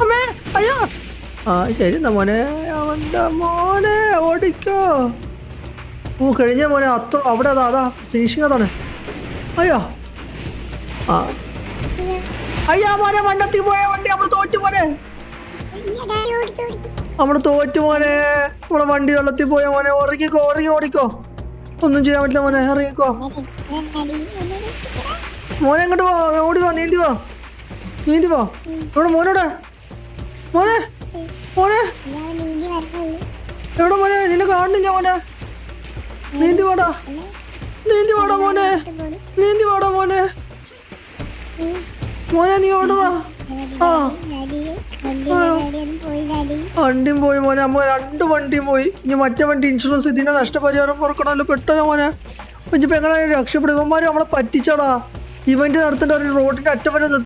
അമ്മേ അയ്യോ. ആ ശരി മോനെ അവന്റെ മോനെ ഓടിക്കോ. ഓ കഴിഞ്ഞ മോനെ അത്ര അവിടെ അതാ അതാ ഫിനിഷിങ് അതാണ്. അയ്യോ. ആ. അയ്യാ മോനെ വണ്ടത്തി പോയ വണ്ടി നമ്മൾ തോറ്റു മോനെ. അവിടെ തോറ്റു മോനെ. നമ്മളെ വണ്ടി വെള്ളത്തിൽ പോയ മോനെ. ഉറങ്ങിക്കോ ഉറങ്ങി ഓടിക്കോ. ഒന്നും ചെയ്യാൻ പറ്റില്ല മോനെ. ഇറങ്ങിക്കോ. മോനെ അങ്ങോട്ട് വാ ഓടി വാ നീന്തി വാ. നീന്തി വാ എവിടെ മോനോടെ മോനെ മോനെ. എവിടെ മോനെ? നിന്നെ കാണുന്നില്ല മോനെ. നീന്തി പോടാ. നീന്തി പോടാ മോനെ. നീന്തി പോടാ മോനെ. മോനെ നീ ഓടടാ വണ്ടിയും പോയി മോനെ. അമ്മ രണ്ട് വണ്ടിയും പോയി. ഇനി മറ്റേ വണ്ടി ഇൻഷുറൻസ് ഇതിന്റെ നഷ്ടപരിഹാരം പുറക്കണമല്ലോ. പെട്ടെന്ന് മോനെ. ഇപ്പൊ എങ്ങനെ രക്ഷപ്പെടും? ഇവന്മാര് നമ്മളെ പറ്റിച്ചടാ. ഇവന്റ് നടത്തേണ്ട ഒരു റോഡിന്റെ അറ്റം വരെ